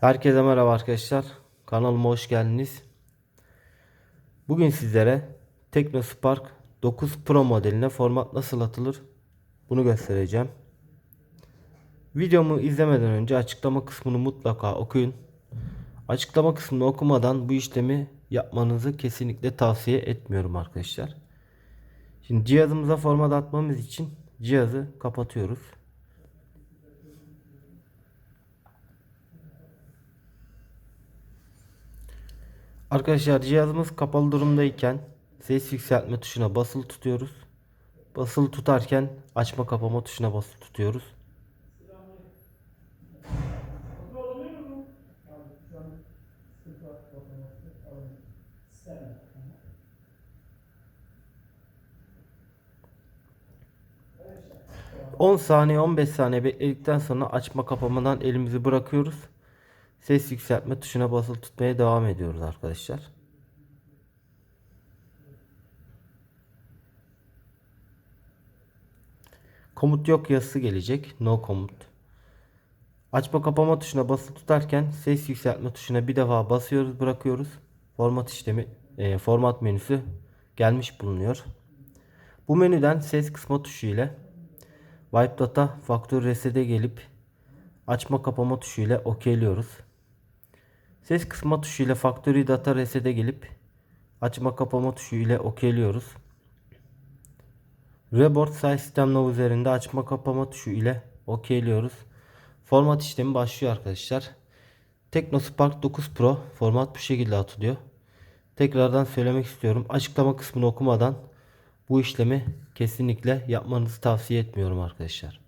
Herkese merhaba arkadaşlar. Kanalıma hoş geldiniz. Bugün sizlere Teknospark 9 Pro modeline format nasıl atılır bunu göstereceğim. Videomu izlemeden önce açıklama kısmını mutlaka okuyun. Açıklama kısmını okumadan bu işlemi yapmanızı kesinlikle tavsiye etmiyorum arkadaşlar. Şimdi cihazımıza format atmamız için cihazı kapatıyoruz. Arkadaşlar cihazımız kapalı durumdayken ses yükseltme tuşuna basılı tutuyoruz. Basılı tutarken açma kapama tuşuna basılı tutuyoruz. ...10 saniye 15 saniye bekledikten sonra açma kapamadan elimizi bırakıyoruz. Ses yükseltme tuşuna basılı tutmaya devam ediyoruz arkadaşlar. Komut yok yazısı gelecek. No komut. Açma kapama tuşuna basılı tutarken ses yükseltme tuşuna bir defa basıyoruz bırakıyoruz. Format işlemi e, format menüsü gelmiş bulunuyor. Bu menüden ses kısma tuşu ile Wipe Data Factory Reset'e gelip açma kapama tuşu ile okeyliyoruz. Ses kısma tuşu ile Factory Data Reset'e gelip açma kapama tuşu ile okeyliyoruz. Reboard Size System Now üzerinde açma kapama tuşu ile okeyliyoruz. Format işlemi başlıyor arkadaşlar. Teknospark 9 Pro format bu şekilde atılıyor. Tekrardan söylemek istiyorum. Açıklama kısmını okumadan bu işlemi kesinlikle yapmanızı tavsiye etmiyorum arkadaşlar.